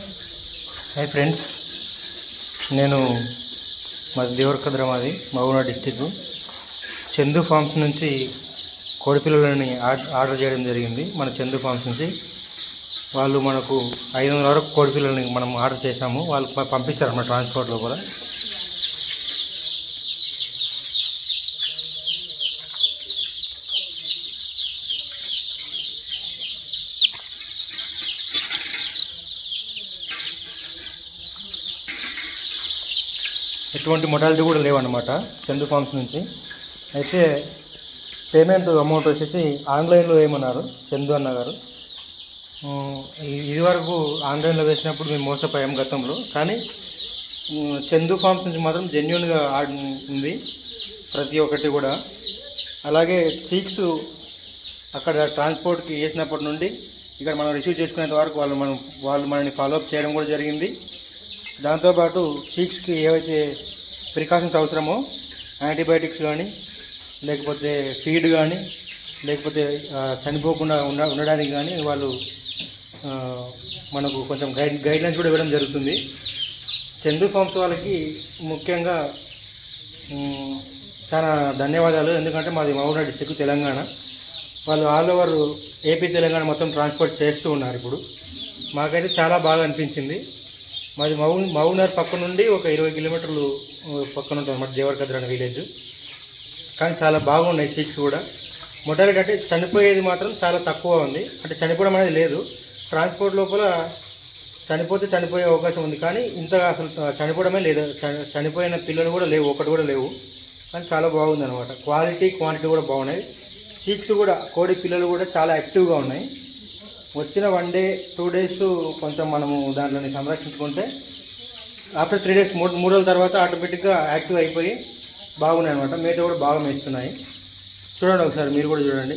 Hi friends నేను మాది దేవరకద్ర మాది డిస్టిక్ చందు ఫార్మ్స్ నుంచి కోడిపిల్లలని ఆర్డర్ ఆర్డర్ చేయడం జరిగింది మన చందు ఫార్మ్స్ నుంచి. వాళ్ళు మనకు ఐదు వందల వరకు కోడిపిల్లలని మనం ఆర్డర్ చేశాము. వాళ్ళు పంపించారు మన ట్రాన్స్పోర్ట్లో కూడా ఎటువంటి మొడాలిటీ కూడా లేవన్నమాట చందు ఫార్మ్స్ నుంచి. అయితే పేమెంట్ అమౌంట్ వచ్చేసి ఆన్లైన్లో వేయమన్నారు చందు అన్న గారు? ఇది వరకు ఆన్లైన్లో వేసినప్పుడు మేము మోసపోయాం గతంలో కానీ చందు ఫార్మ్స్ నుంచి మాత్రం జెన్యున్గా ఉంది ప్రతి ఒక్కటి కూడా. అలాగే చీక్స్ అక్కడ ట్రాన్స్పోర్ట్కి వేసినప్పటి నుండి ఇక్కడ మనం రిసీవ్ చేసుకునేంత వరకు వాళ్ళు మనం వాళ్ళు మనని ఫాలోఅప్ చేయడం కూడా జరిగింది. దాంతోపాటు చీక్స్కి ఏవైతే ప్రికాషన్స్ అవసరమో యాంటీబయాటిక్స్ కానీ లేకపోతే ఫీడ్ కానీ లేకపోతే చనిపోకుండా ఉండ ఉండడానికి కానీ వాళ్ళు మనకు కొంచెం గైడ్ గైడ్లైన్స్ కూడా ఇవ్వడం జరుగుతుంది. చందు ఫార్మ్స్ వాళ్ళకి ముఖ్యంగా చాలా ధన్యవాదాలు. ఎందుకంటే మాది మహబూబా డిస్టిక్ తెలంగాణ. వాళ్ళు ఆల్ ఓవర్ ఏపీ తెలంగాణ మొత్తం ట్రాన్స్పోర్ట్ చేస్తూ ఉన్నారు ఇప్పుడు. మాకైతే చాలా బాగా అనిపించింది. మాది మౌ మౌనర్ పక్క నుండి ఒక ఇరవై కిలోమీటర్లు పక్కన ఉంటుంది అన్నమాట దేవరకద్ర అనే విలేజ్. కానీ చాలా బాగున్నాయి సీట్స్ కూడా. మొటాలిటీ అంటే చనిపోయేది మాత్రం చాలా తక్కువ ఉంది. అంటే చనిపోవడం అనేది లేదు. ట్రాన్స్పోర్ట్ లోపల చనిపోతే చనిపోయే అవకాశం ఉంది. కానీ ఇంతగా అసలు చనిపోవడమే లేదు. చ- చనిపోయిన పిల్లలు కూడా లేవు ఒకటి కూడా లేవు. కానీ చాలా బాగుంది అనమాట క్వాలిటీ క్వాంటిటీ కూడా బాగున్నాయి. చీక్స్ కూడా కోడి పిల్లలు కూడా చాలా యాక్టివ్గా ఉన్నాయి. వచ్చిన వన్ డే టూ డేస్ కొంచెం మనము దాంట్లోని సంరక్షించుకుంటే ఆఫ్టర్ త్రీ డేస్ మూడు మూడు రోజుల తర్వాత ఆటోమేటిక్గా యాక్టివ్ అయిపోయి బాగున్నాయి అనమాట మేత కూడా బాగా మేస్తున్నాయి. చూడండి ఒకసారి మీరు కూడా చూడండి.